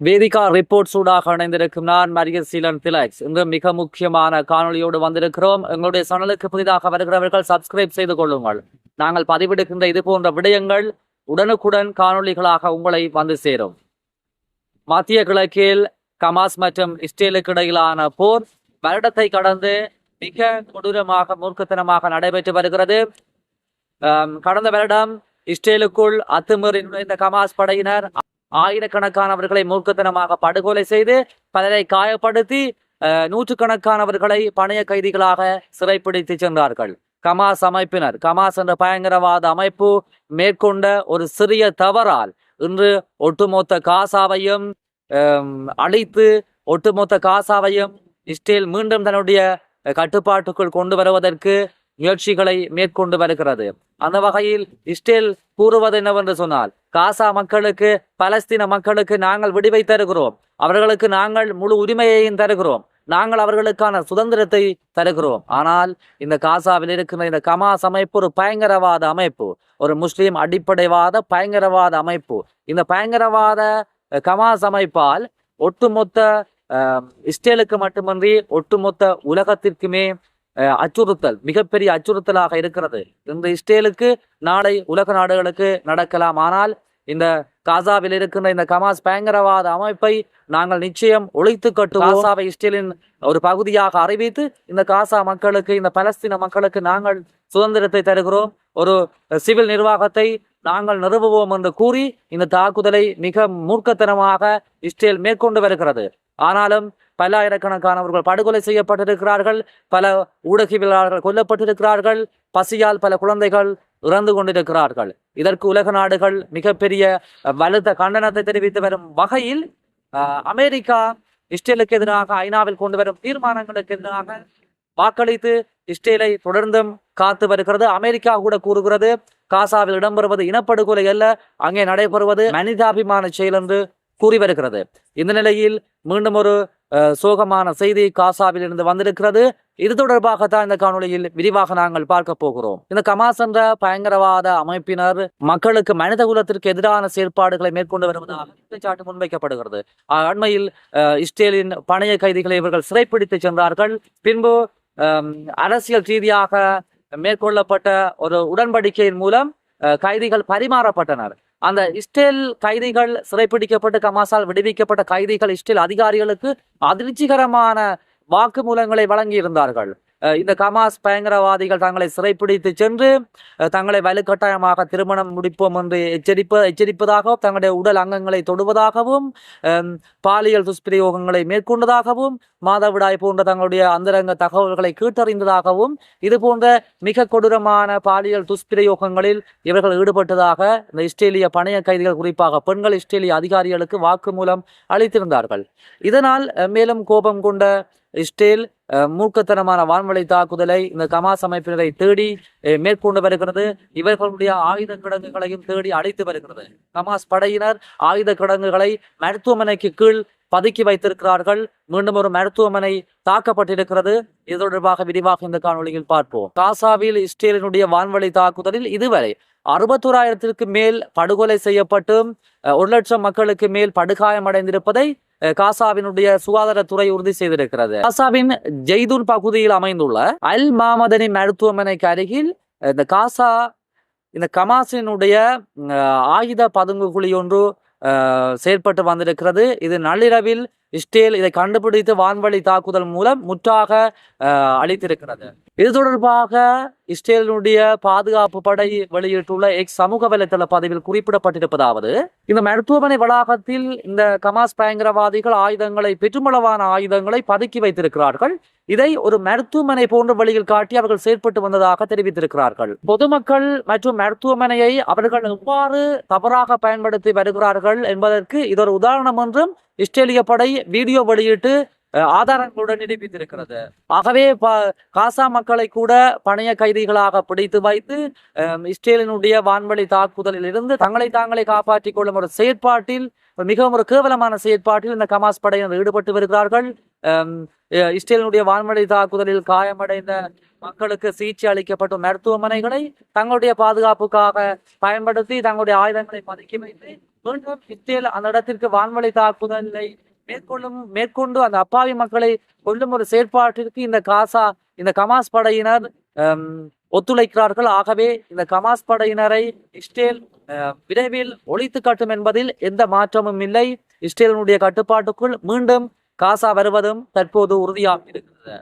Vedika report சூடாக இணைந்திருக்கும் நான் மரிய சீலன் திலக்ஸ். இன்று மிக முக்கியமான காணொளியோடு வந்திருக்கிறோம். எங்களுடைய சேனலுக்கு புதிதாக வருகிறவர்கள் சப்ஸ்கிரைப் செய்து கொள்ளுங்கள். நாங்கள் பதிவிடுகின்ற இது போன்ற விடயங்கள் உடனுக்குடன் காணொளிகளாக உங்களை வந்து சேரும். மத்திய கிழக்கில் கமாஸ் மற்றும் இஸ்ரேலுக்கு இடையிலான போர் வருடத்தை கடந்து மிக கொடூரமாக மூர்க்கத்தனமாக நடைபெற்று வருகிறது. கடந்த வருடம் இஸ்ரேலுக்குள் அத்துமீறி நுழைந்த கமாஸ் படையினர் ஆயிரக்கணக்கானவர்களை மூர்க்கத்தனமாக படுகொலை செய்து பலரை காயப்படுத்தி நூற்றுக்கணக்கானவர்களை பணைய கைதிகளாக சிறைப்பிடித்து சென்றார்கள். கமாஸ் அமைப்பினர் கமாஸ் என்ற பயங்கரவாத அமைப்பு மேற்கொண்ட ஒரு சிறிய தவறால் இன்று ஒட்டுமொத்த காசாவையும் அழித்து ஒட்டுமொத்த காசாவையும் இஸ்ரேல் மீண்டும் தன்னுடைய கட்டுப்பாட்டுக்குள் கொண்டு வருவதற்கு முயற்சிகளை மேற்கொண்டு வருகிறது. அந்த வகையில் இஸ்ரேல் கூறுவது என்னவென்று சொன்னால் காசா மக்களுக்கு பலஸ்தீன மக்களுக்கு நாங்கள் விடுவை தருகிறோம். அவர்களுக்கு நாங்கள் முழு உரிமையையும் தருகிறோம். நாங்கள் அவர்களுக்கான சுதந்திரத்தை தருகிறோம். ஆனால் இந்த காசாவில் இருக்கிற இந்த கமாஸ் அமைப்பு ஒரு பயங்கரவாத அமைப்பு. ஒரு முஸ்லீம் அடிப்படைவாத பயங்கரவாத அமைப்பு. இந்த பயங்கரவாத கமாஸ் அமைப்பால் ஒட்டுமொத்த இஸ்ரேலுக்கு மட்டுமின்றி ஒட்டுமொத்த உலகத்திற்குமே அச்சுறுத்தல் மிகப்பெரிய அச்சுறுத்தலாக இருக்கிறது. இந்த இஸ்ரேலுக்கு நாளை உலக நாடுகளுக்கு நடக்கலாம். ஆனால் இந்த காசாவில் இருக்கின்ற இந்த கமாஸ் பயங்கரவாத அமைப்பை நாங்கள் நிச்சயம் ஒழித்து கட்டுவோம். காசாவை இஸ்ரேலின் ஒரு பகுதியாக அறிவித்து இந்த காசா மக்களுக்கு இந்த பலஸ்தீன மக்களுக்கு நாங்கள் சுதந்திரத்தை தருகிறோம். ஒரு சிவில் நிர்வாகத்தை நாங்கள் நிறுவுவோம் என்று கூறி இந்த தாக்குதலை மிக மூர்க்கத்தனமாக இஸ்ரேல் மேற்கொண்டு வருகிறது. ஆனாலும் பல்லாயிரக்கணக்கானவர்கள் படுகொலை செய்யப்பட்டிருக்கிறார்கள் பல ஊடகவியலாளர்கள் கொல்லப்பட்டிருக்கிறார்கள் பசியால் பல குழந்தைகள் இறந்து கொண்டிருக்கிறார்கள். இதற்கு உலக நாடுகள் மிகப்பெரிய வலுத்த கண்டனத்தை தெரிவித்து வரும் வகையில் அமெரிக்கா இஸ்ரேலுக்கு எதிராக ஐநாவில் கொண்டு வரும் தீர்மானங்களுக்கு எதிராக வாக்களித்து இஸ்ரேலை தொடர்ந்தும் காத்து வருகிறது. அமெரிக்கா கூட கூறுகிறது காசாவில் இடம்பெறுவது இனப்படுகொலை அல்ல அங்கே நடைபெறுவது மனிதாபிமான செயல் என்று கூறி வருகிறது. இந்த நிலையில் மீண்டும் ஒரு சோகமான செய்தி காசாவில் இருந்து வந்திருக்கிறது. இது தொடர்பாகத்தான் இந்த காணொலியில் விரிவாக நாங்கள் பார்க்க போகிறோம். இந்த கமாஸ் என்ற பயங்கரவாத அமைப்பினர் மக்களுக்கு மனித குலத்திற்கு எதிரான செயற்பாடுகளை மேற்கொண்டு வருவதாக குற்றச்சாட்டு முன்வைக்கப்படுகிறது. அண்மையில் இஸ்ரேலின் பணைய கைதிகளை இவர்கள் சிறைப்பிடித்து சென்றார்கள். பின்பு அரசியல் ரீதியாக மேற்கொள்ளப்பட்ட ஒரு உடன்படிக்கையின் மூலம் அஹ், கைதிகள் பரிமாறப்பட்டனர். அந்த இஸ்ரேல் கைதிகள் சிறைப்பிடிக்கப்பட்டு கமாசால் விடுவிக்கப்பட்ட கைதிகள் இஸ்ரேல் அதிகாரிகளுக்கு அதிர்ச்சிகரமான வாக்குமூலங்களை வழங்கியிருந்தார்கள். இந்த கமாஸ் பயங்கரவாதிகள் தங்களை சிறைப்பிடித்து சென்று தங்களை வலுக்கட்டாயமாக திருமணம் முடிப்போம் என்று எச்சரிப்ப எச்சரிப்பதாகவும் தங்களுடைய உடல் அங்கங்களை தொடுவதாகவும் பாலியல் துஷ்பிரயோகங்களை மேற்கொண்டதாகவும் மாதவிடாய் போன்ற தங்களுடைய அந்தரங்க தகவல்களை கேட்டறிந்ததாகவும் இது போன்ற மிக கொடூரமான பாலியல் துஷ்பிரயோகங்களில் இவர்கள் ஈடுபட்டதாக இந்த இஸ்ரேலிய பணைய கைதிகள் குறிப்பாக பெண்கள் இஸ்ரேலிய அதிகாரிகளுக்கு வாக்குமூலம் அளித்திருந்தார்கள். இதனால் மேலும் கோபம் கொண்ட இஸ்ரேல் அஹ், மூர்க்கத்தனமான வான்வழி தாக்குதலை இந்த கமாஸ் அமைப்பினரை தேடி மேற்கொண்டு வருகிறது. இவர்களுடைய ஆயுத கிடங்குகளையும் தேடி அழைத்து வருகிறது. கமாஸ் படையினர் ஆயுத கிடங்குகளை மருத்துவமனைக்கு கீழ் பதுக்கி வைத்திருக்கிறார்கள். மீண்டும் ஒரு மருத்துவமனை தாக்கப்பட்டிருக்கிறது. இது தொடர்பாக விரிவாக இந்த காணொலியில் பார்ப்போம். காசாவில் இஸ்ரேலினுடைய வான்வழி தாக்குதலில் இதுவரை அறுபத்தோராயிரத்திற்கு மேல் படுகொலை செய்யப்பட்டும் அஹ், ஒரு லட்சம் மக்களுக்கு மேல் படுகாயமடைந்திருப்பதை காசாவினுடைய சுகாதாரத்துறை உறுதி செய்திருக்கிறது. காசாவின் ஜெய்தூன் பகுதியில் அமைந்துள்ள அல் மாமதனி மருத்துவமனைக்கு அருகில் இந்த காசா இந்த கமாசினுடைய ஆயுத பதுங்கு குழி ஒன்று செயற்பட்டு வந்திருக்கிறது. இது நள்ளிரவில் இஸ்ரேல் இதை கண்டுபிடித்து வான்வழி தாக்குதல் மூலம் முற்றாக அளித்திருக்கிறது இது தொடர்பாக இஸ்ரேலினுடைய பாதுகாப்பு படை வெளியிட்டுள்ள எக்ஸ் சமூக வலைதள பதிவில் குறிப்பிடப்பட்டிருப்பதாவது இந்த மருத்துவமனை வளாகத்தில் இந்த கமாஸ் பயங்கரவாதிகள் ஆயுதங்களை பெருமளவான ஆயுதங்களை பதுக்கி வைத்திருக்கிறார்கள். இதை ஒரு மருத்துவமனை போன்ற வழியில் காட்டி அவர்கள் செயற்பட்டு வந்ததாக தெரிவித்திருக்கிறார்கள். பொதுமக்கள் மற்றும் மருத்துவமனையை அவர்கள் எவ்வாறு தவறாக பயன்படுத்தி வருகிறார்கள் என்பதற்கு இது ஒரு உதாரணம் என்றும் இஸ்ரேலிய படை வீடியோ வெளியிட்டு ஆதாரங்களுடன் நிரூபித்திருக்கிறது ஆகவே காசா மக்களை கூட பணைய கைதிகளாக பிடித்து வைத்து இஸ்ரேலினுடைய வான்வழி தாக்குதலில் இருந்து தங்களை தாங்களே காப்பாற்றிக் கொள்ளும் ஒரு செயற்பாட்டில் மிகவும் ஒரு கேவலமான செயற்பாட்டில் இந்த கமாஸ் படையினர் ஈடுபட்டு வருகிறார்கள். இஸ்ரேலினுடைய வான்வழி தாக்குதலில் காயமடைந்த மக்களுக்கு சிகிச்சை அளிக்கப்பட்ட மருத்துவமனைகளை தங்களுடைய பாதுகாப்புக்காக பயன்படுத்தி தங்களுடைய ஆயுதங்களை பதுக்கி வைத்து மீண்டும் இஸ்ரேல் அந்த இடத்திற்கு வான்வழி தாக்குதலை மேற்கொள்ளும் மேற்கொண்டு அந்த அப்பாவி மக்களை கொல்லும் ஒரு செயற்பாட்டிற்கு இந்த காசா இந்த கமாஸ் படையினர் ஒத்துழைக்கிறார்கள். ஆகவே இந்த கமாஸ் படையினரை இஸ்ரேல் அஹ், விரைவில் ஒழித்து காட்டும் என்பதில் எந்த மாற்றமும் இல்லை. இஸ்ரேலினுடைய கட்டுப்பாட்டுக்குள் மீண்டும் காசா வருவதும் தற்போது உறுதியாக இருக்கிறது